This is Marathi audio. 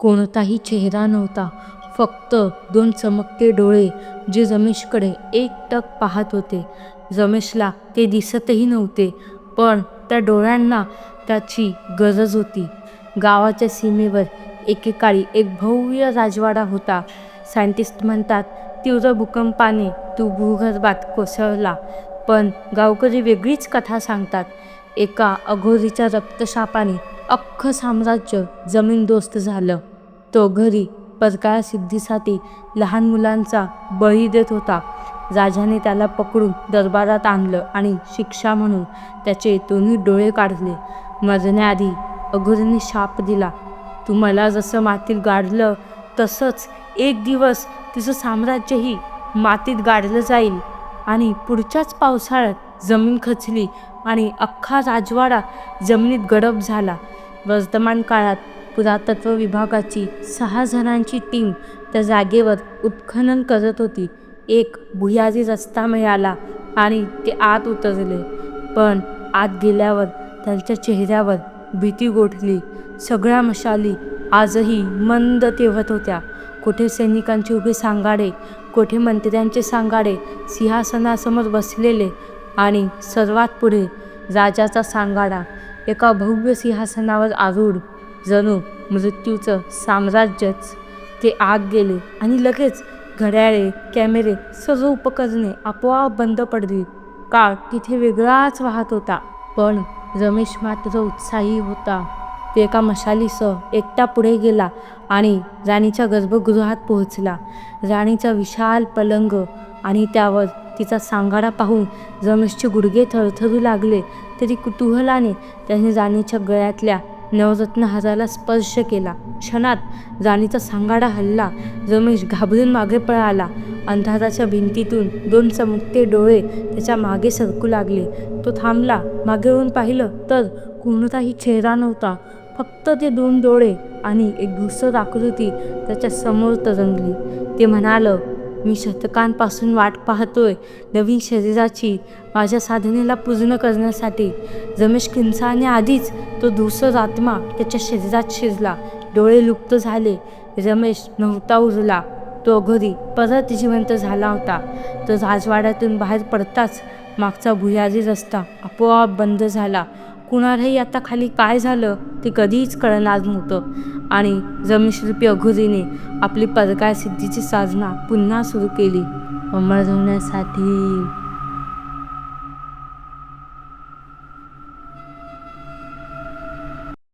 कोणताही चेहरा नव्हता फक्त दोन चमकते डोळे जे रमेशकडे एकटक पाहत होते. रमेशला ते दिसतही नव्हते पण त्या डोळ्यांना त्याची गरज होती. गावाच्या सीमेवर एकेकाळी एक भव्य राजवाडा होता. सायंटिस्ट म्हणतात तीव्र भूकंपाने तो भूगर्भात कोसळला पण गावकरी वेगळीच कथा सांगतात. एका अघोरीच्या रक्तशापाने अख्खं साम्राज्य जमीनदोस्त झालं. तो घरी परकाळ सिद्धीसाठी लहान मुलांचा बळी देत होता. राजाने त्याला पकडून दरबारात आणलं आणि शिक्षा म्हणून त्याचे दोन्ही डोळे काढले. मरण्याआधी अघोरीने शाप दिला. तू मला जसं मातीत गाडलं तसंच एक दिवस तुझं साम्राज्यही मातीत गाडलं जाईल. आणि पुढच्याच पावसाळ्यात जमीन खचली आणि अख्खा राजवाडा जमिनीत गडप झाला. वर्तमान काळात पुरातत्व विभागाची सहा जणांची टीम त्या जागेवर उत्खनन करत होती. एक भुयारी रस्ता मिळाला आणि ते आत उतरले. पण आत गेल्यावर त्यांच्या चेहऱ्यावर भीती गोठली. सगळ्या मशाली आजही मंद तेवत होत्या. कोठे सैनिकांचे उभे सांगाडे कोठे मंत्र्यांचे सांगाडे सिंहासनासमोर बसलेले आणि सर्वात पुढे राजाचा सांगाडा एका भव्य सिंहासनावर आरूढ जणू मृत्यूचं साम्राज्यच. ते आग गेले आणि लगेच घड्याळे कॅमेरे सर्व उपकरणे आपोआप बंद पडली. काळ तिथे वेगळाच वाहत होता पण रमेश मात्र उत्साही होता. तो एका मशालीसह एकटा पुढे गेला आणि राणीच्या गर्भगृहात पोहोचला. राणीचा विशाल पलंग आणि त्यावर तिचा सांगाडा पाहून रमेशचे गुडघे थरथरू लागले तरी कुतूहलाने त्याने राणीच्या गळ्यातल्या नवरत्न हाराला स्पर्श केला. क्षणात राणीचा सांगाडा हल्ला. रमेश घाबरून मागे पळाला. अंधाराच्या भिंतीतून दोन चमकते डोळे त्याच्यामागे सरकू लागले. तो थांबला. मागे होऊन पाहिलं तर कोणताही चेहरा नव्हता. फक्त ते दोन डोळे आणि एक धुसर आकृती त्याच्यासमोर तरंगली. ते म्हणालं मी शतकांपासून वाट पाहतोय नवीन शरीराची माझ्या साधनेला पूर्ण करण्यासाठी. रमेश किंचाने आधीच तो धुसर आत्मा त्याच्या शरीरात शिरला. डोळे लुप्त झाले. रमेश नव्हता उरला. तो घरी परत जिवंत झाला होता. तो राजवाड्यातून बाहेर पडताच मागचा भुयारी रस्ता आपोआप बंद झाला. कुणालाही आता खाली काय झालं ते कधीच कळणार नव्हतं. आणि जमशिल्पी अघोरीने आपली परकाय सिद्धीची साधना पुन्हा सुरू केली. अमर होण्यासाठी